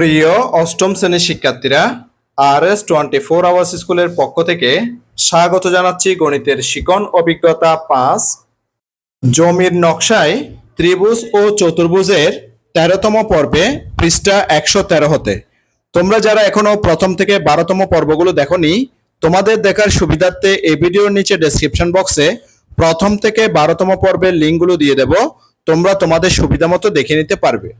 প্রিয় অষ্টম শ্রেণির শিক্ষার্থীরা R S twenty four hours স্কুলের পক্ষ থেকে স্বাগত জানাচ্ছি গণিতের শিকন অভিজ্ঞতা পাঁচ। জমির নকশায় ত্রিভুজ ও চতুর্ভুজের তেরোতম পর্বে পৃষ্ঠা একশো তেরো হতে। তোমরা যারা এখনও প্রথম থেকে বারোতম পর্বগুলো দেখোনি, তোমাদের দেখার সুবিধার্থে এই ভিডিওর নিচে ডেসক্রিপশন বক্সে প্রথম থেকে বারোতম পর্বের লিঙ্কগুলো দিয়ে দেব, তোমরা তোমাদের সুবিধা মতো দেখে নিতে পারবে।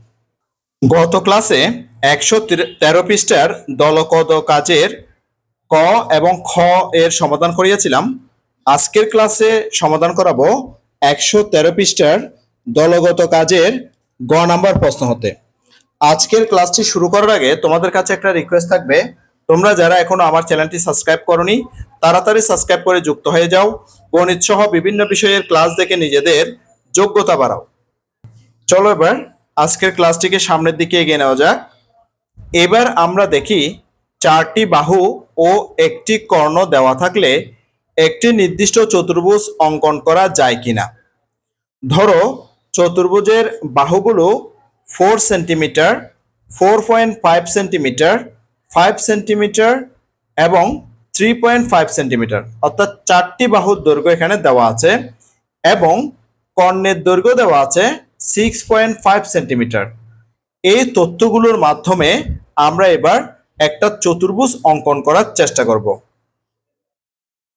গত ক্লাসে একশো তেরো পৃষ্ঠার দলকদ কাজের ক এবং খ এর সমাধান করিয়েছিলাম। আজকের ক্লাসে সমাধান করাবো একশো তেরো পৃষ্ঠার দলগত কাজের গ নাম্বার প্রশ্ন হতে। আজকের ক্লাসটি শুরু করার আগে তোমাদের কাছে একটা রিকোয়েস্ট থাকবে। তোমরা যারা এখনও আমার চ্যানেলটি সাবস্ক্রাইব করনি, তাড়াতাড়ি সাবস্ক্রাইব করে যুক্ত হয়ে যাও। গণিত সহ বিভিন্ন বিষয়ের ক্লাস দেখে নিজেদের যোগ্যতা বাড়াও। চলো এবার আজকের ক্লাসটিকে সামনের দিকে এগিয়ে নেওয়া যাক। এবার আমরা দেখি চারটি বাহু ও একটি কর্ণ দেওয়া থাকলে একটি নির্দিষ্ট চতুর্ভুজ অঙ্কন করা যায় কিনা। ধরো, চতুর্ভুজের বাহুগুলো four centimetre four point five centimetre five centimetre এবং থ্রি পয়েন্ট ফাইভ সেন্টিমিটার অর্থাৎ চারটি বাহুর দৈর্ঘ্য এখানে দেওয়া আছে এবং কর্ণের দৈর্ঘ্য দেওয়া আছে সিক্স পয়েন্ট ফাইভ সেন্টিমিটার এই তথ্যগুলোর মাধ্যমে আমরা এবার একটা চতুর্ভুজ অঙ্কন করার চেষ্টা করব।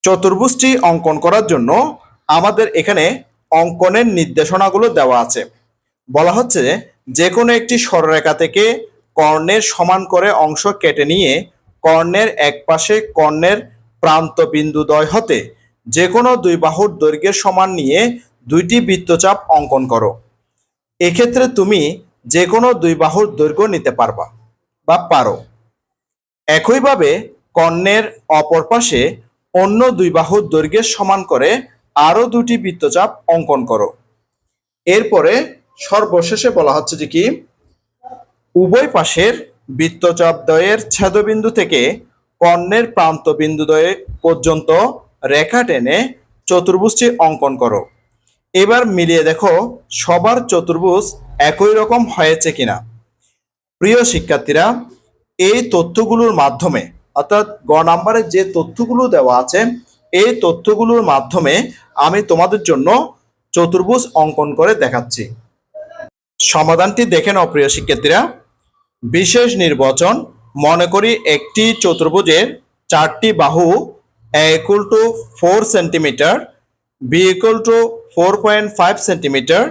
চতুর্ভুজটি অঙ্কন করার জন্য আমাদের এখানে অঙ্কনের নির্দেশনাগুলো দেওয়া আছে। বলা হচ্ছে যে কোনো একটি সরলরেখা থেকে কর্ণের সমান করে অংশ কেটে নিয়ে কর্ণের এক পাশে কর্ণের প্রান্ত বিন্দুদ্বয় হতে যে কোনো দুই বাহুর দৈর্ঘ্যের সমান নিয়ে দুইটি বৃত্তচাপ অঙ্কন করো। এক্ষেত্রে তুমি যে কোনো দুই বাহুর দৈর্ঘ্য নিতে পারবা বা পারো। একইভাবে কর্ণের অপর পাশে অন্য দুই বাহুর দৈর্ঘ্যের সমান করে আরও দুটি বৃত্তচাপ অঙ্কন করো। এরপরে সর্বশেষে বলা হচ্ছে যে কি? উভয় পাশের বৃত্তচাপ দ্বয়ের ছেদবিন্দু থেকে কর্ণের প্রান্ত বিন্দুদ্বয় পর্যন্ত রেখা টেনে চতুর্ভুজটি অঙ্কন করো। এবার মিলিয়ে দেখো, সবার চতুর্ভুজ একই রকম হয়েছে কিনা? প্রিয় শিক্ষার্থীরা, এই তথ্যগুলোর মাধ্যমে, অর্থাৎ গ নাম্বারে যে তথ্যগুলো দেওয়া আছে, এই তথ্যগুলোর মাধ্যমে আমি তোমাদের জন্য চতুর্ভুজ অঙ্কন করে দেখাচ্ছি। সমাধানটি দেখে নাও, প্রিয় শিক্ষার্থীরা। বিশেষ নির্বাচন, মনে করি একটি চতুর্ভুজের চারটি বাহু A to four centimetre B equal to four point five centimetre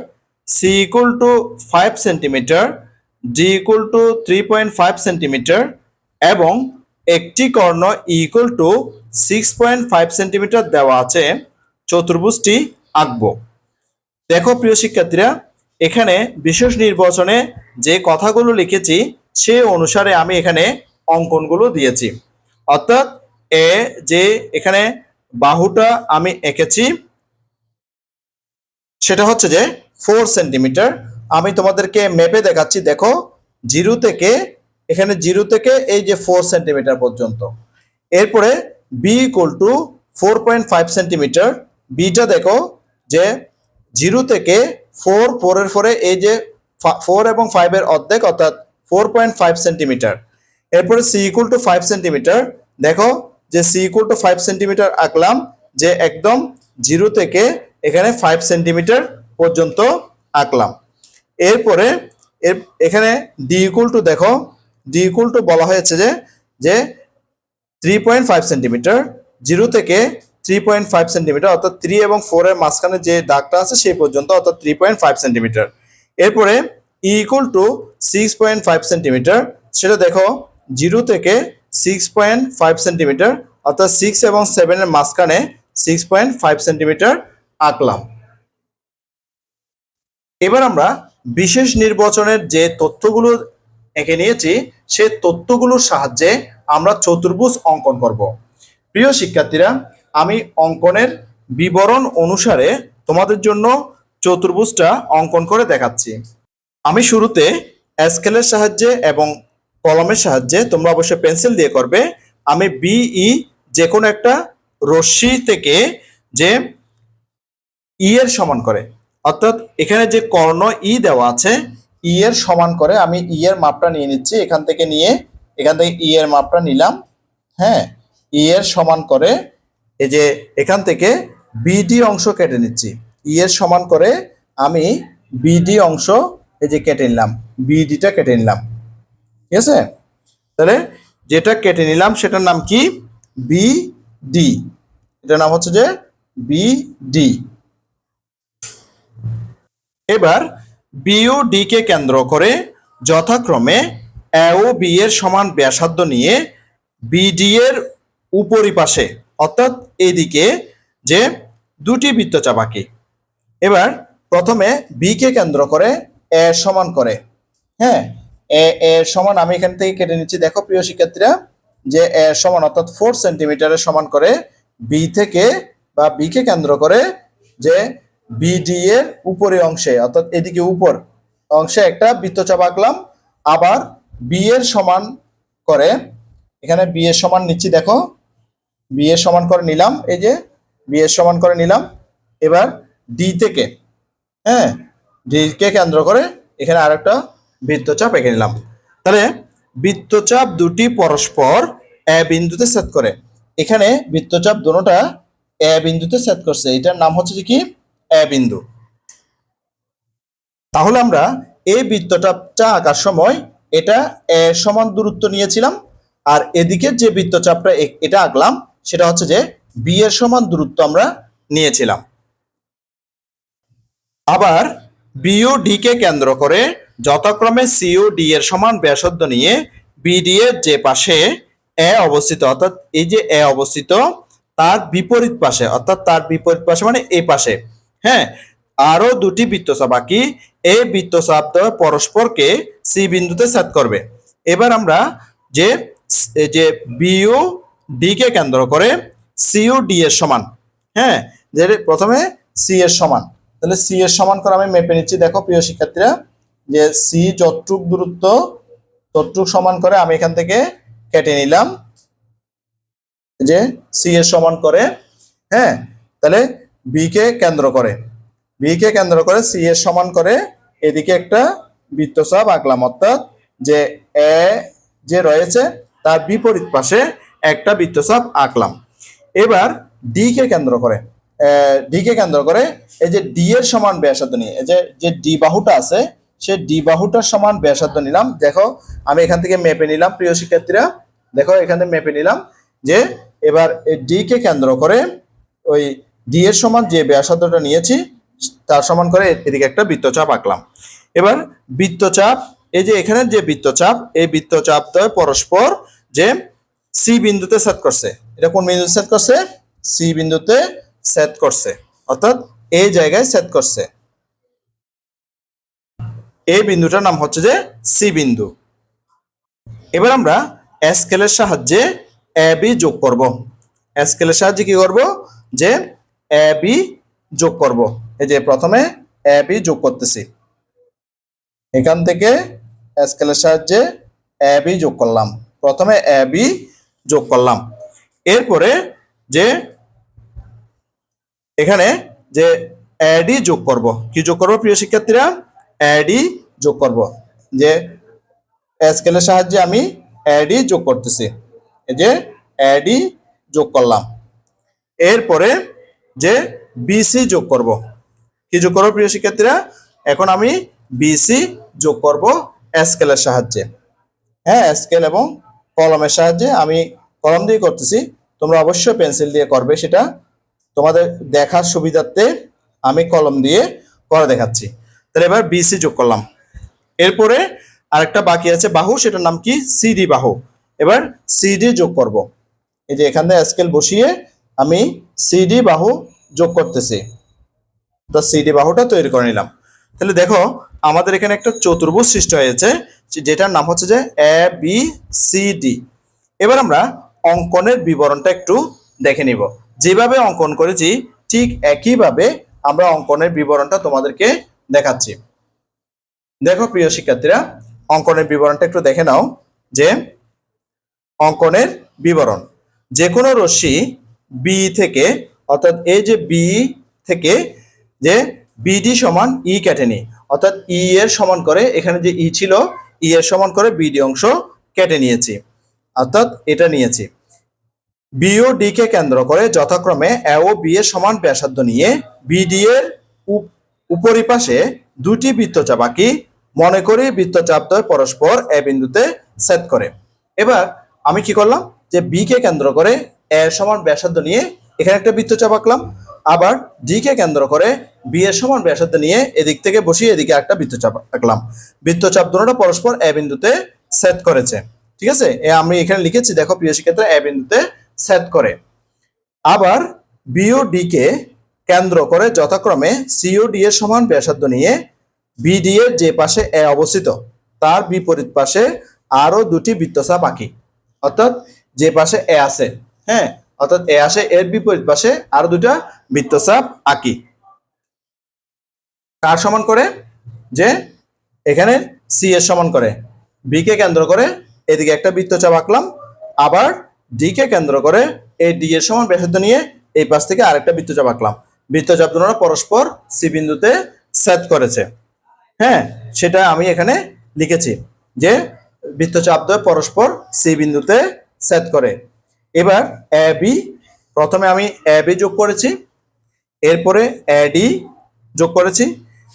C equal to five centimetre D equal to three point five centimetre এবং একটি কর্ণ equal to six point five centimetre দেওয়া আছে চতুর্ভুজটি আঁকবো। দেখো প্রিয় শিক্ষার্থীরা, এখানে বিশেষ নির্বাচনে যে কথাগুলো লিখেছি সে অনুসারে আমি এখানে অঙ্কনগুলো দিয়েছি। অর্থাৎ এ যে এখানে বাহুটা আমি এঁকেছি। সেটা হচ্ছে যে ফোর সেন্টিমিটার। আমি তোমাদেরকে মেপে দেখাচ্ছি, দেখো, জিরো থেকে, এখানে জিরো থেকে এই যে ফোর সেন্টিমিটার পর্যন্ত। এরপরে B equal to four point five centimetre beta দেখো, যে জিরো থেকে ফোর ফোরের ফোরে এই যে ফোর এবং ফাইভের অর্ধেক, অর্থাৎ ফোর পয়েন্ট ফাইভ সেন্টিমিটার এরপরে C equal to five centimetre দেখো, যে C equal to five centimetre আঁকলাম, যে একদম জিরো থেকে এখানে ফাইভ সেন্টিমিটার পর্যন্ত আঁকলাম। এরপরে এর, এখানে ডি ইকুয়াল টু দেখো ডি ইকুয়াল টু বলা হয়েছে যে যে three point five centimetre zero থেকে থ্রি পয়েন্ট ফাইভ সেন্টিমিটার অর্থাৎ থ্রি এবং ফোরের মাঝখানে যে দাগটা আছে সেই পর্যন্ত, অর্থাৎ থ্রি পয়েন্ট ফাইভ সেন্টিমিটার এরপরে E equal to six point five centimetre সেটা দেখো জিরো থেকে সিক্স পয়েন্ট ফাইভ সেন্টিমিটার অর্থাৎ সিক্স এবং সেভেনের মাঝখানে সিক্স পয়েন্ট ফাইভ সেন্টিমিটার আঁকলাম। এবার আমরা বিশেষ নির্বাচনের যে তথ্যগুলো এঁকে নিয়েছি সেই তথ্যগুলোর সাহায্যে আমরা চতুর্ভুজ অঙ্কন করব। প্রিয় শিক্ষার্থীরা, আমি অঙ্কনের বিবরণ অনুসারে তোমাদের জন্য চতুর্ভুজটা অঙ্কন করে দেখাচ্ছি। আমি শুরুতে স্কেলের সাহায্যে এবং কলমের সাহায্যে তোমরা অবশ্যই পেন্সিল দিয়ে করবে। আমি বিই যে কোনো একটা রশ্মি থেকে যে ই এর সমান করে। অর্থাৎ এখানে যে কর্ণ ই দেওয়া আছে, ই এর সমান করে আমি ই এর মাপটা নিয়ে নিচ্ছি। এখান থেকে নিয়ে এখান থেকে ই এর মাপটা নিলাম। হ্যাঁ ই এর সমান করে এই যে এখান থেকে বিডি অংশ কেটে নিচ্ছি। ই এর সমান করে আমি বিডি অংশ এই যে কেটে নিলাম। বিডিটা কেটে নিলাম। ঠিক আছে? তাহলে যেটা কেটে নিলাম সেটার নাম কি? বি ডি এটার নাম হচ্ছে যে বি ডি এবার বিও ও ডি কে কেন্দ্র করে যথাক্রমে এ ও বি এর সমান ব্যাসার্ধ নিয়ে বিডি এর উপরিপাশে, অর্থাৎ এদিকে যে দুটি বৃত্তচাপ আঁকি এবার প্রথমে বি কে কেন্দ্র করে এ সমান করে। হ্যাঁ এ এর সমান, আমি এখান থেকে কেটে নিচ্ছি। দেখো প্রিয় শিক্ষার্থীরা, যে এ সমান, অর্থাৎ ফোর সেন্টিমিটারের সমান করে বি থেকে বা বি কে কেন্দ্র করে যে বিডি এর উপরে অংশে, অর্থাৎ এদিকে উপর অংশে একটা বৃত্তচাপ আঁকলাম, আবার বি এর সমান করে, এখানে বি এর সমান নিচ্ছি, দেখো বি এর সমান করে নিলাম, এই যে বি এর সমান করে নিলাম, এবার ডি থেকে হ্যাঁ ডি কে কেন্দ্র করে এখানে আর আরেকটা বৃত্তচাপ এঁকে নিলাম। তাহলে বৃত্তচাপ দুটি পরস্পর এ বিন্দুতে সেট করে, এখানে বৃত্তচাপ দুটোটা এ বিন্দুতে সেট করছে, এটার নাম হচ্ছে কি? এ বিন্দু। তাহলে আমরা এই বৃত্তচাপটা আঁকার সময় এটা এ সমান দূরত্ব নিয়েছিলাম, আর এদিকে যে বৃত্তচাপটা এ- এটা আঁকলাম, সেটা হচ্ছে যে বি এর সমান দূরত্ব আমরা নিয়েছিলাম। আবার বিও ডি কেন্দ্র করে যথাক্রমে সিও ডি এর সমান ব্যাসার্ধ নিয়ে বিডি এর যে পাশে এ অবস্থিত, অর্থাৎ এই যে এ অবস্থিত, তার বিপরীত পাশে, অর্থাৎ তার বিপরীত পাশে মানে এই পাশে হ্যাঁ আরও দুটি বৃত্তচাপ আঁকি এই বৃত্তচাপ পরস্পরকে সি বিন্দুতে সেট করবে। এবার আমরা যে যে বিও ডি কে কেন্দ্র করে সিও ডি এর সমান হ্যাঁ যে প্রথমে সি এর সমান, তাহলে সি এর সমান করে আমি মেপে নিচ্ছি। দেখো প্রিয় শিক্ষার্থীরা, যে সি যতটুক দূরত্ব, ততটুক সমান করে আমি এখান থেকে কেটে নিলাম। যে সি এর সমান করে হ্যাঁ তাহলে বি কে কেন্দ্র করে। বি কে কেন্দ্র করে সি এর সমান করে এদিকে একটা বৃত্তচাপ আঁকলাম, অর্থাৎ যে এ যে রয়েছে তার বিপরীত পাশে একটা বৃত্তচাপ আঁকলাম। এবার ডি কে কেন্দ্র করে। ডি কে কেন্দ্র করে এই যে ডি এর সমান ব্যাসার্ধ নিয়ে, এই যে যে ডি বাহুটা আছে সে ডি বাহুটার সমান ব্যাসার্ধ নিলাম। দেখো, আমি এখান থেকে মেপে নিলাম, প্রিয় শিক্ষার্থীরা। দেখো, এখানে মেপে নিলাম যে এবার ডি কে কেন্দ্র করে ওই ডি এর সমান যে ব্যাসার্ধটা নিয়েছি, তার সমান করে এদিকে একটা বৃত্তচাপ আঁকলাম। এবার বৃত্তচাপ, এই যে এখানে যে বৃত্তচাপ, এই বৃত্তচাপ দ্বয় পরস্পর যে সি বিন্দুতে সেট করছে। এটা কোন বিন্দুতে সেট করছে? সি বিন্দুতে সেট করছে। অর্থাৎ এই জায়গায় সেট করছে। এই বিন্দুটার নাম হচ্ছে যে সি বিন্দু। এবার আমরা স্কেলের সাহায্যে এ বি যোগ করব। স্কেলের সাহায্যে কি করব? যে এ, বি যোগ করব। এই যে প্রথমে এ, বি যোগ করতেছি। এখান থেকে স্কেলের সাহায্যে এ, বি যোগ করলাম। প্রথমে এ, বি যোগ করলাম। এরপরে যে এখানে যে অ্যাডি যোগ করব। কি যোগ করব প্রিয় শিক্ষার্থীরা? অ্যাডি যোগ করব। যে স্কেলের সাহায্যে আমি অ্যাডি যোগ করতেছি। এই যে অ্যাডি যোগ করলাম। এরপরে যে বিসি যোগ করব। কি যোগ করব প্রিয় শিক্ষার্থীরা? এখন আমি বিসি যোগ করব স্কেলের সাহায্যে। হ্যাঁ স্কেল এবং কলমের সাহায্যে আমি কলম দিয়ে করতেছি। তোমরা অবশ্যই পেন্সিল দিয়ে করবে সেটা। তোমাদের দেখার সুবিধার্থে আমি কলম দিয়ে করে দেখাচ্ছি। তাহলে এবার বিসি যোগ করলাম। এরপরে আরেকটা বাকি আছে বাহু, সেটার নাম কি? সিডি বাহু। এবার সিডি যোগ করব। এই যে এখান স্কেল বসিয়ে আমি সিডি বাহু যোগ করতেছি। তো সিডি বাহুটা তৈরি করে নিলাম। তাহলে দেখো, আমাদের এখানে একটা চতুর্ভুজ সৃষ্টি হয়েছে যেটার নাম হচ্ছে যে এ বি সি ডি এবার আমরা অঙ্কনের বিবরণটা একটু দেখে নিব। যেভাবে অঙ্কন করেছি, ঠিক একইভাবে আমরা অঙ্কনের বিবরণটা তোমাদেরকে দেখাচ্ছি। দেখো প্রিয় শিক্ষার্থীরা, অঙ্কনের বিবরণটা একটু দেখে নাও, যে অঙ্কনের বিবরণ। যে কোনো রশ্মি বি থেকে, অর্থাৎ এই যে বি থেকে যে বিডি সমান ই কেটে নি অর্থাৎ ই এর সমান করে, এখানে যে ই ছিল ই এর সমান করে বিডি অংশ কেটে নিয়েছি, অর্থাৎ এটা নিয়েছি। বি ও ডি কে কেন্দ্র করে যথাক্রমে এ ও বি এর সমান ব্যাসার্ধ নিয়ে বিডি এর উপ- উপরিপাশে দুটি বৃত্তচাপ আঁকি, মনে করি বৃত্তচাপদ্বয় পরস্পর এ বিন্দুতে সেট করে। এবার আমি কি করলাম? যে বি কে কেন্দ্র করে এ এর সমান ব্যাসার্ধ নিয়ে এখানে একটা বৃত্তচাপ আঁকলাম আবার ডি কে কেন্দ্র করে বি এর সমান ব্যাসার্ধ নিয়ে এদিক থেকে বসিয়ে এদিকে একটা বৃত্তচাপ আঁকলাম বৃত্তচাপ দুটো পরস্পর এ বিন্দুতে সেট করেছে। ঠিক আছে? এ আমি এখানে লিখেছি, দেখো প্রিয় শিক্ষার্থীরা, এ বিন্দুতে সেট করে। আবার বিও ডি কে কেন্দ্র করে যথাক্রমে সিও ডি এর সমান ব্যাসার্ধ নিয়ে বিডি এর যে পাশে এ অবস্থিত, তার বিপরীত পাশে আরও দুটি বৃত্তচাপ আঁকি। অর্থাৎ যে পাশে এ আছে হ্যাঁ? অর্থাৎ এ আসে, এর বিপরীত পাশে আরও দুটা বৃত্তচাপ আঁকি। কার সমান করে? যে এখানে সি এর সমান করে। বি কে কেন্দ্র করে এদিকে একটা বৃত্তচাপ আঁকলাম। আবার ডি কে কেন্দ্র করে এই ডি এর সমান ব্যাসার্ধ নিয়ে এই পাশ থেকে আরেকটা বৃত্তচাপ আঁকলাম। বৃত্তচাপ দুটো পরস্পর সি বিন্দুতে সেট করেছে। হ্যাঁ? সেটা আমি এখানে লিখেছি যে বৃত্তচাপ দ্বয় পরস্পর সি বিন্দুতে সেট করে। এবার এ, বি, প্রথমে আমি এ, বি যোগ করেছি, এরপরে এডি যোগ করেছি,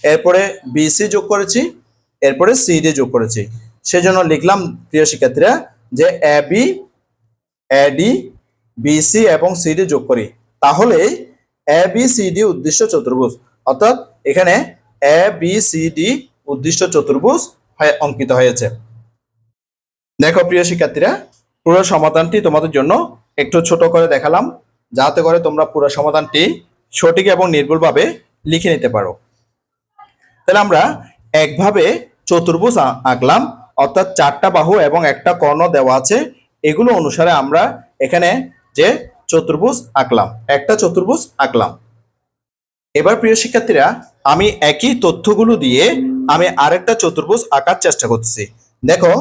এরপরে বিসি যোগ করেছি, এরপরে সিডি যোগ করেছি। সেজন্য লিখলাম প্রিয় শিক্ষার্থীরা যে এ, বি এডি বিসি এবং সিডি যোগ করি। তাহলে এ, বি সিডি উদ্দিষ্ট চতুর্ভুজ, অর্থাৎ এখানে এ, বি সিডি উদ্দিষ্ট চতুর্ভুজ অঙ্কিত হয়েছে। দেখো প্রিয় শিক্ষার্থীরা পুরো সমাধানটি তোমাদের জন্য একটু ছোট করে দেখালাম, যাতে করে তোমরা পুরো সমাধানটি সঠিক এবং নির্ভুলভাবে লিখে নিতে পারো। তাহলে আমরা একভাবে চতুর্ভুজ আঁকলাম, অর্থাৎ চারটা বাহু এবং একটা কর্ণ দেওয়া আছে, এগুলো অনুসারে আমরা এখানে যে চতুর্ভুজ আঁকলাম, একটা চতুর্ভুজ আঁকলাম। এবার প্রিয় শিক্ষার্থীরা, আমি একই তথ্যগুলো দিয়ে আমি আরেকটা চতুর্ভুজ আঁকার চেষ্টা করতেছি। দেখো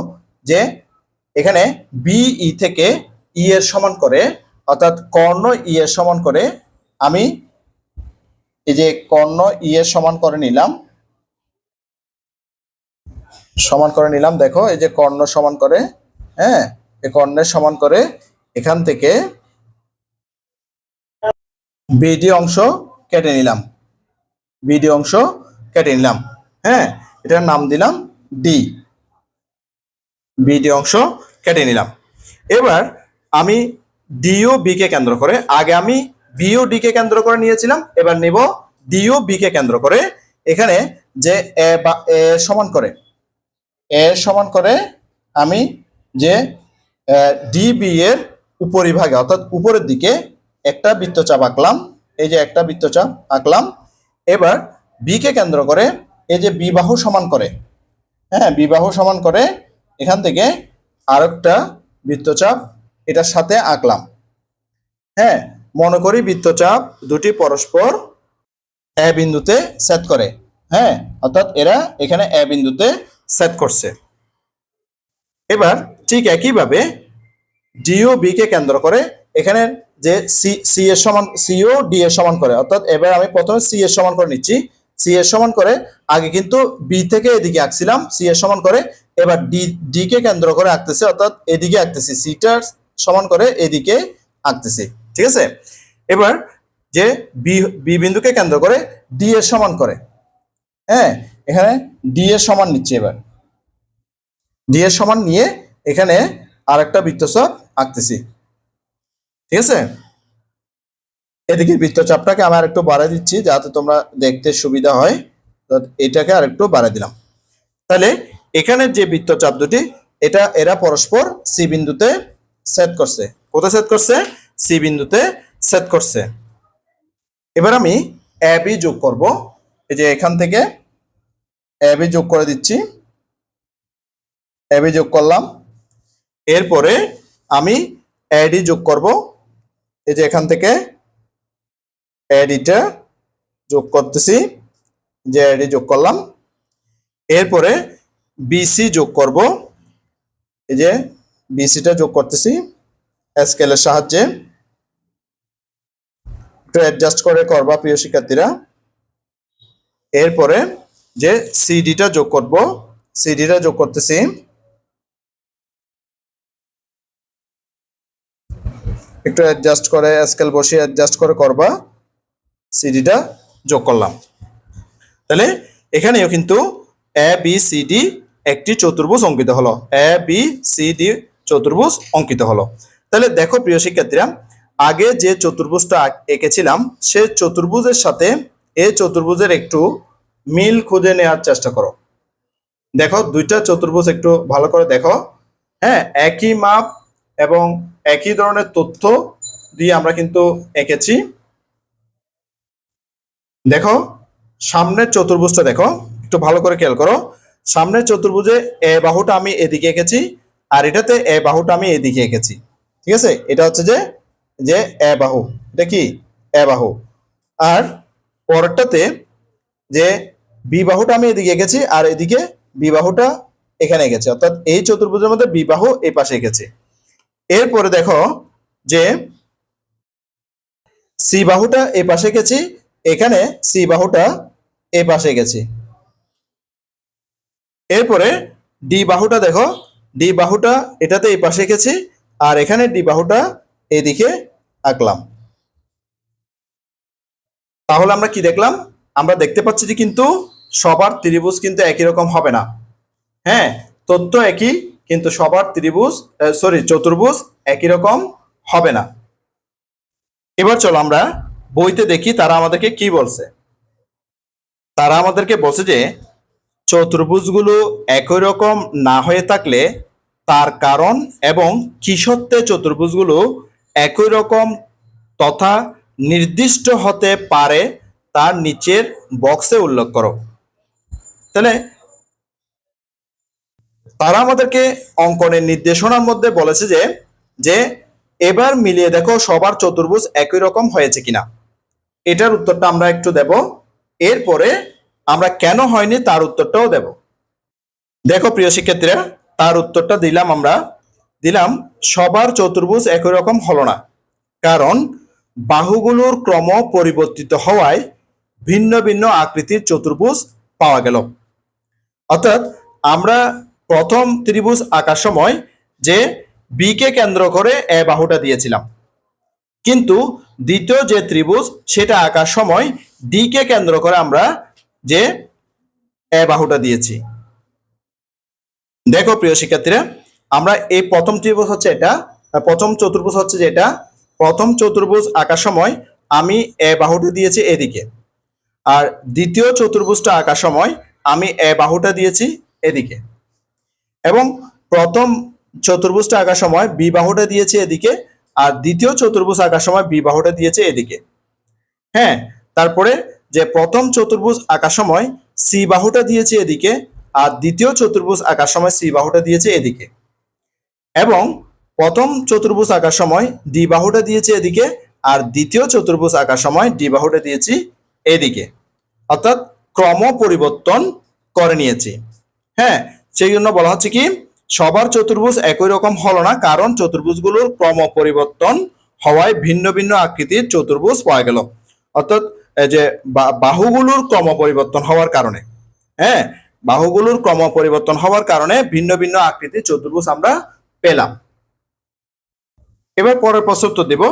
যে এখানে বিই থেকে ই এর সমান করে, অর্থাৎ কর্ণ ই এর সমান করে, আমি এই যে কর্ণ ই এর সমান করে নিলাম, সমান করে নিলাম, দেখো, এই যে কর্ণ সমান করে হ্যাঁ এই কর্ণের সমান করে, এখান থেকে বিডি অংশ কেটে নিলাম বিডি অংশ কেটে নিলাম হ্যাঁ এটার নাম দিলাম ডি বিডি অংশ কেটে নিলাম। এবার আমি ডিও বি কে কেন্দ্র করে, আগে আমি বিও ডি কে কেন্দ্র করে নিয়েছিলাম, এবার নেব ডিও বি কে কেন্দ্র করে। এখানে যে এ বা এ সমান করে এ সমান করে আমি যে ডিবি এর উপরিভাগে, অর্থাৎ উপরের দিকে একটা বৃত্তচাপ আঁকলাম, এই যে একটা বৃত্তচাপ আঁকলাম। এবার বি কে কেন্দ্র করে, এই যে বিবাহ সমান করে হ্যাঁ বিবাহ সমান করে, এখান থেকে আরেকটা বৃত্তচাপ, এটার সাথে আঁকলাম। হ্যাঁ মনে করি বৃত্তচাপ দুটি পরস্পর এ বিন্দুতে সেট করে। হ্যাঁ অর্থাৎ এরা এখানে এ বিন্দুতে সেট করছে। এবার ঠিক একইভাবে ডিও বি কে কেন্দ্র করে এখানে যে সি সি এর সমান সিও ডি এর সমান করে, অর্থাৎ এবার আমি প্রথমে সি এর সমান করে নিচ্ছি। সি এর সমান করে আগে কিন্তু বি থেকে এদিকে আঁকছিলাম সি এর সমান করে এবার ডি ডি কে কেন্দ্র করে আঁকতেছে, অর্থাৎ এদিকে আঁকতেছি, সিটার সমান করে এদিকে আঁকতেছি, ঠিক আছে? এবার যে বি বি বিন্দুকে কেন্দ্র করে ডি এর সমান করে হ্যাঁ? এখানে ডি এর সমান নিচ্ছে এবার। ডি এর সমান নিয়ে এখানে আরেকটা বৃত্তচাপ আঁকতেছি, ঠিক আছে? এদিকে বৃত্তচাপটাকে আমি আরেকটু বাড়াই দিচ্ছি, যাতে তোমরা দেখতে সুবিধা হয়। এটাকে আরেকটু বাড়াই দিলাম। তাহলে এখানে যে বৃত্তচাপ দুটি, এটা এরা পরস্পর সি বিন্দুতে সেট করছে। কোথায় সেট করছে? সি বিন্দুতে সেট করছে। এবার আমি এ বি যোগ করব। এই যে এখান থেকে এ বি যোগ করে দিচ্ছি। এ বি যোগ করলাম। এরপরে আমি এডি যোগ করব। এই যে এখান থেকে এডিটা যোগ করতেছি। যে এডি যোগ করলাম। এরপরে বিসি যোগ করব। এই যে বিসিটা যোগ করতেছি। স্কেলের সাহায্যে। একটু অ্যাডজাস্ট করে করবা প্রিয় শিক্ষার্থীরা। এরপরে যে সিডিটা যোগ করব সিডিটা যোগ করতেছি। একটু অ্যাডজাস্ট করে স্কেল বসিয়ে অ্যাডজাস্ট করে করবা। সিডিটা যোগ করলাম। তাহলে এখানেও কিন্তু এ বি সি ডি একটি চতুর্ভুজ অঙ্কিত হলো। এ বি সি ডি চতুর্ভুজ অঙ্কিত হলো। তাহলে দেখো প্রিয় শিক্ষার্থীরা, আগে যে চতুর্ভুজটা এঁকেছিলাম, সে চতুর্ভুজের সাথে এ চতুর্ভুজের একটু মিল খুঁজে নেওয়ার চেষ্টা করো। দেখো, দুইটা চতুর্ভুজ একটু ভালো করে দেখো। হ্যাঁ একই মাপ এবং একই ধরনের তথ্য দিয়ে আমরা কিন্তু এঁকেছি। দেখো, সামনের চতুর্ভুজটা দেখো, একটু ভালো করে খেয়াল করো। সামনের চতুর্ভুজে এ বাহুটা আমি এদিকে এঁকেছি, আর এটাতে এ বাহুটা আমি এদিকে এঁকেছি। ঠিক আছে? এটা হচ্ছে যে যে এ বাহু। এটা কি? এ বাহু। আর পরেরটাতে যে বি বাহুটা আমি এদিকে এঁকেছি, আর এদিকে বি বাহুটা এখানে এঁকেছি। অর্থাৎ এই চতুর্ভুজের মধ্যে বি বাহু এই পাশে এঁকেছি। এরপরে দেখো যে সি বাহুটা এই পাশে গেছি এখানে সি বাহুটা এই পাশে গেছি এরপরে ডি বাহুটা দেখো ডি বাহুটা এটাতে এই পাশে গেছি আর এখানে ডি বাহুটা এদিকে আঁকলাম। তাহলে আমরা কি দেখলাম? আমরা দেখতে পাচ্ছি যে কিন্তু সবার ত্রিভুজ কিন্তু একই রকম হবে না। হ্যাঁ তথ্য একই, কিন্তু সবার ত্রিভুজ সরি চতুর্ভুজ একই রকম হবে না। এবার চলো আমরা বইতে দেখি তারা আমাদেরকে কি বলছে। তারা আমাদেরকে বলছে যে চতুর্ভুজগুলো একই রকম না হয়ে থাকলে তার কারণ এবং কি সত্ত্বে চতুর্ভুজগুলো একই রকম তথা নির্দিষ্ট হতে পারে তার নিচের বক্সে উল্লেখ করো। তাহলে তারা আমাদেরকে অঙ্কনের নির্দেশনার মধ্যে বলেছে যে যে এবার মিলিয়ে দেখো সবার চতুর্ভুজ একই রকম হয়েছে কিনা। এটার উত্তরটা আমরা একটু দেব। এরপরে আমরা কেন হয়নি তার উত্তরটাও দেব। দেখো প্রিয় শিক্ষার্থীরা, তার উত্তরটা দিলাম আমরা। দিলাম, সবার চতুর্ভুজ একই রকম হলো না। কারণ বাহুগুলোর ক্রম পরিবর্তিত হওয়ায় ভিন্ন ভিন্ন আকৃতির চতুর্ভুজ পাওয়া গেল। অর্থাৎ আমরা প্রথম ত্রিভুজ আঁকার সময় যে বি কে কেন্দ্র করে এ বাহুটা দিয়েছিলাম। কিন্তু দ্বিতীয় যে ত্রিভুজ সেটা আঁকার সময় ডি কে কেন্দ্র করে আমরা যে এ বাহুটা দিয়েছি। দেখো প্রিয় শিক্ষার্থীরা, আমরা এই প্রথম ত্রিভুজ হচ্ছে এটা প্রথম চতুর্ভুজ হচ্ছে যেটা প্রথম চতুর্ভুজ আঁকার সময় আমি এ বাহুটা দিয়েছি এদিকে। আর দ্বিতীয় চতুর্ভুজটা আঁকার সময় আমি এ বাহুটা দিয়েছি এদিকে। এবং প্রথম চতুর্ভুজটা আঁকার সময় বি বাহুটা দিয়েছে এদিকে, আর দ্বিতীয় চতুর্ভুজ আঁকার সময় বি বাহুটা দিয়েছে এদিকে। হ্যাঁ তারপরে যে প্রথম চতুর্ভুজ আঁকার সময় সি বাহুটা দিয়েছে এদিকে আর দ্বিতীয় চতুর্ভুজ আঁকার সময় সি বাহুটা দিয়েছে এদিকে। এবং প্রথম চতুর্ভুজ আঁকার সময় ডি বাহুটা দিয়েছে এদিকে আর দ্বিতীয় চতুর্ভুজ আঁকার সময় ডি বাহুটা দিয়েছি এদিকে। অর্থাৎ ক্রম পরিবর্তন করে নিয়েছি। হ্যাঁ সেই জন্য বলা হচ্ছে কি, সবার চতুর্ভুজ একই রকম হলো না, কারণ চতুর্ভুজগুলোর ক্রম পরিবর্তন হওয়ায় ভিন্ন ভিন্ন আকৃতির চতুর্ভুজ পাওয়া গেল। অর্থাৎ যে বাহুগুলোর ক্রম পরিবর্তন হওয়ার কারণে হ্যাঁ? বাহুগুলোর ক্রম পরিবর্তন হওয়ার কারণে ভিন্ন ভিন্ন আকৃতির চতুর্ভুজ আমরা পেলাম। এবার পরের প্রশ্ন উত্তর দেব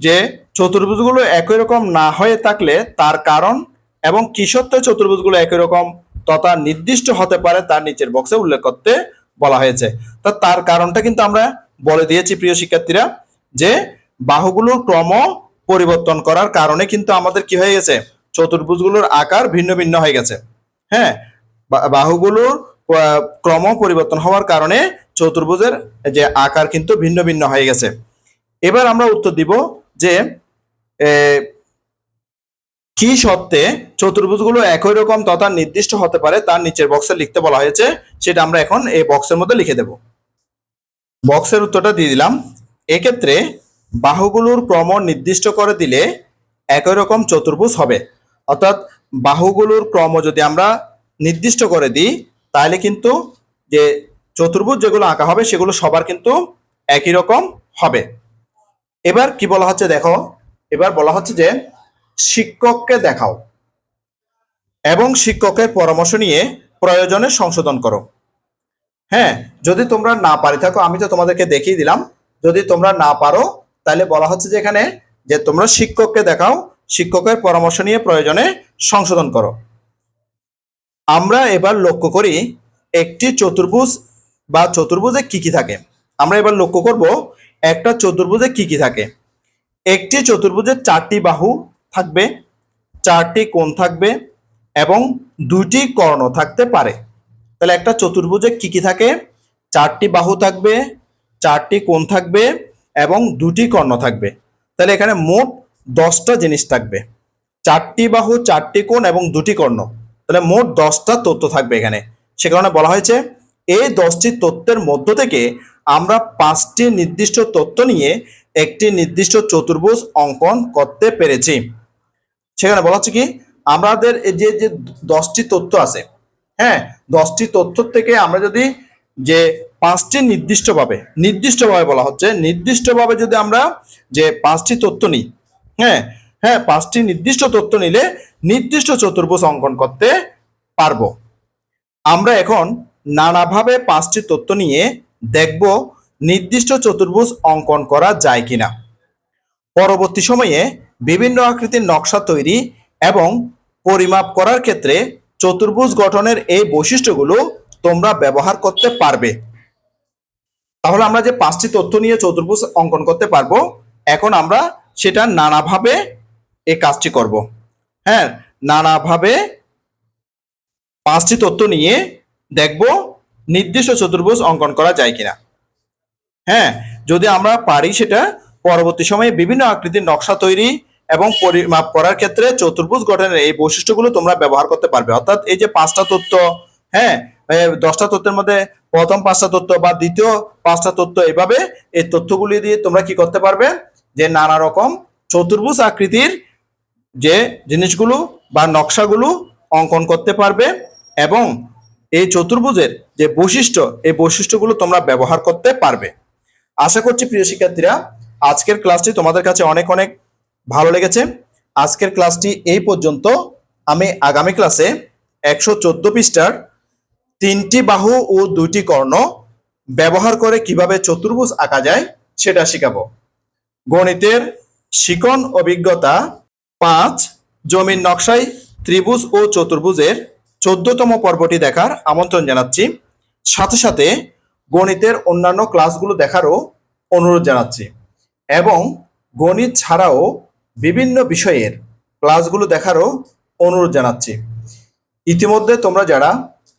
যে চতুর্ভুজগুলো একই রকম না হয়ে থাকলে তার কারণ এবং কি চতুর্ভুজগুলো একই রকম তথা নির্দিষ্ট হতে পারে তার নিচের বক্সে উল্লেখ করতে বলা হয়েছে। তা তার কারণটা কিন্তু আমরা বলে দিয়েছি প্রিয় শিক্ষার্থীরা যে বাহুগুলোর ক্রম পরিবর্তন করার কারণে কিন্তু আমাদের কি হয়ে গেছে? চতুর্ভুজগুলোর আকার ভিন্ন ভিন্ন হয়ে গেছে। হ্যাঁ? বাহুগুলোর ক্রম পরিবর্তন হওয়ার কারণে চতুর্ভুজের যে আকার কিন্তু ভিন্ন ভিন্ন হয়ে গেছে। এবার আমরা উত্তর দিব যে কি সত্ত্বে চতুর্ভুজগুলো একই রকম তথা নির্দিষ্ট হতে পারে তার নিচের বক্সে লিখতে বলা হয়েছে, সেটা আমরা এখন এই বক্সের মধ্যে লিখে দেব। বক্সের উত্তরটা দিয়ে দিলাম। এক্ষেত্রে বাহুগুলোর ক্রম নির্দিষ্ট করে দিলে একই রকম চতুর্ভুজ হবে। অর্থাৎ বাহুগুলোর ক্রম যদি আমরা নির্দিষ্ট করে দিই, তাহলে কিন্তু যে চতুর্ভুজ যেগুলো আঁকা হবে, সেগুলো সবার কিন্তু একই রকম হবে। এবার কি বলা হচ্ছে দেখো? এবার বলা হচ্ছে যে শিক্ষককে দেখাও এবং শিক্ষকের পরামর্শ নিয়ে প্রয়োজনে সংশোধন করো। হ্যাঁ যদি তোমরা না পারি থাকো, আমি তো তোমাদেরকে দেখিয়ে দিলাম। যদি তোমরা না পারো তাহলে বলা হচ্ছে যে এখানে যে তোমরা শিক্ষককে দেখাও, শিক্ষকের পরামর্শ নিয়ে প্রয়োজনে সংশোধন করো। আমরা এবার লক্ষ্য করি একটি চতুর্ভুজ বা চতুর্ভুজে কি কি থাকে। আমরা এবার লক্ষ্য করব একটা চতুর্ভুজে কি কি থাকে। একটি চতুর্ভুজে চারটি বাহু থাকবে, চারটি কোণ থাকবে এবং দুটি কর্ণ থাকতে পারে। তাহলে একটা চতুর্ভুজে কি কি থাকে? চারটি বাহু থাকবে, চারটি কোণ থাকবে এবং দুটি কর্ণ থাকবে। তাহলে এখানে মোট দশটা জিনিস থাকবে। চারটি বাহু, চারটি কোণ এবং দুটি কর্ণ। তাহলে মোট দশটা তথ্য থাকবে এখানে। সে কারণে বলা হয়েছে, এই দশটি তথ্যের মধ্য থেকে আমরা পাঁচটি নির্দিষ্ট তথ্য নিয়ে একটি নির্দিষ্ট চতুর্ভুজ অঙ্কন করতে পেরেছি। সেখানে বলা হচ্ছে কি, আমাদের এই যে যে দশটি তথ্য আছে হ্যাঁ দশটি তথ্য থেকে আমরা যদি যে পাঁচটি নির্দিষ্টভাবে নির্দিষ্টভাবে বলা হচ্ছে, নির্দিষ্টভাবে যদি আমরা যে পাঁচটি তথ্য নিই হ্যাঁ হ্যাঁ পাঁচটি নির্দিষ্ট তথ্য নিলে নির্দিষ্ট চতুর্ভুজ অঙ্কন করতে পারব। আমরা এখন নানাভাবে পাঁচটি তথ্য নিয়ে দেখব নির্দিষ্ট চতুর্ভুজ অঙ্কন করা যায় কিনা। পরবর্তী সময়ে বিভিন্ন আকৃতির নকশা তৈরি এবং পরিমাপ করার ক্ষেত্রে চতুর্ভুজ গঠনের এই বৈশিষ্ট্যগুলো তোমরা ব্যবহার করতে পারবে। তাহলে আমরা যে পাঁচটি তথ্য নিয়ে চতুর্ভুজ অঙ্কন করতে পারব, এখন আমরা সেটা নানাভাবে এই কাজটি করব। হ্যাঁ নানাভাবে পাঁচটি তথ্য নিয়ে দেখব নির্দিষ্ট চতুর্ভুজ অঙ্কন করা যায় কিনা। হ্যাঁ যদি আমরা পারি সেটা, পরবর্তী সময়ে বিভিন্ন আকৃতির নকশা তৈরি এবং পরিমাপ করার ক্ষেত্রে চতুর্ভুজ গঠনের এই বৈশিষ্ট্যগুলো তোমরা ব্যবহার করতে পারবে। অর্থাৎ এই যে পাঁচটা তথ্য হ্যাঁ দশটা তথ্যের মধ্যে প্রথম পাঁচটা তথ্য বা দ্বিতীয় পাঁচটা তথ্য এভাবে এই তথ্যগুলি দিয়ে তোমরা কি করতে পারবে যে নানা রকম চতুর্ভুজ আকৃতির যে জিনিসগুলো বা নকশাগুলো অঙ্কন করতে পারবে এবং এই চতুর্ভুজের যে বৈশিষ্ট্য, এই বৈশিষ্ট্যগুলো তোমরা ব্যবহার করতে পারবে। আশা করছি প্রিয় শিক্ষার্থীরা, আজকের ক্লাসটি তোমাদের কাছে অনেক অনেক ভালো লেগেছে। আজকের ক্লাসটি এই পর্যন্ত। আমি আগামী ক্লাসে একশো চোদ্দ পৃষ্ঠার তিনটি বাহু ও দুটি কর্ণ ব্যবহার করে কীভাবে চতুর্ভুজ আঁকা যায় সেটা শেখাবো। গণিতের শিকন অভিজ্ঞতা পাঁচ, জমির নকশায় ত্রিভুজ ও চতুর্ভুজের চোদ্দতম পর্বটি দেখার আমন্ত্রণ জানাচ্ছি। সাথে সাথে গণিতের অন্যান্য ক্লাসগুলো দেখারও অনুরোধ জানাচ্ছি এবং গণিত ছাড়াও বিভিন্ন বিষয়ের ক্লাসগুলো দেখারও অনুরোধ জানাচ্ছি। ইতিমধ্যে তোমরা যারা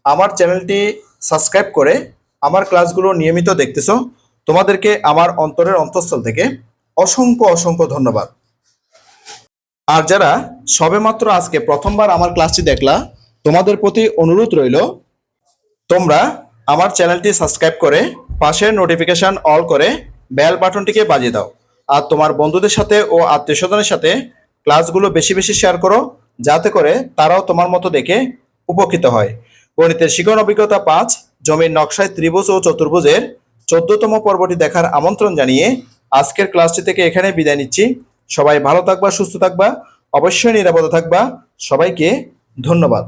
আমার চ্যানেলটি সাবস্ক্রাইব করে আমার ক্লাসগুলো নিয়মিত দেখতেছো, তোমাদেরকে আমার অন্তরের অন্তঃস্থল থেকে অসংখ্য অসংখ্য ধন্যবাদ। আর যারা সবেমাত্র আজকে প্রথমবার আমার ক্লাসটি দেখলা, তোমাদের প্রতি অনুরোধ রইল, তোমরা আমার চ্যানেলটি সাবস্ক্রাইব করে পাশের নোটিফিকেশন অল করে বেল বাটনটিকে বাজিয়ে দাও। আর তোমার বন্ধুদের সাথে ও আত্মীয় স্বজনের সাথে ক্লাসগুলো বেশি বেশি শেয়ার করো, যাতে করে তারাও তোমার মতো দেখে উপকৃত হয়। গণিতের শিখন অভিজ্ঞতা পাঁচ, জমির নকশায় ত্রিভুজ ও চতুর্ভুজের চোদ্দতম পর্বটি দেখার আমন্ত্রণ জানিয়ে আজকের ক্লাসটি থেকে এখানে বিদায় নিচ্ছি। সবাই ভালো থাকবা, সুস্থ থাকবা, অবশ্যই নিরাপদে থাকবা। সবাইকে ধন্যবাদ।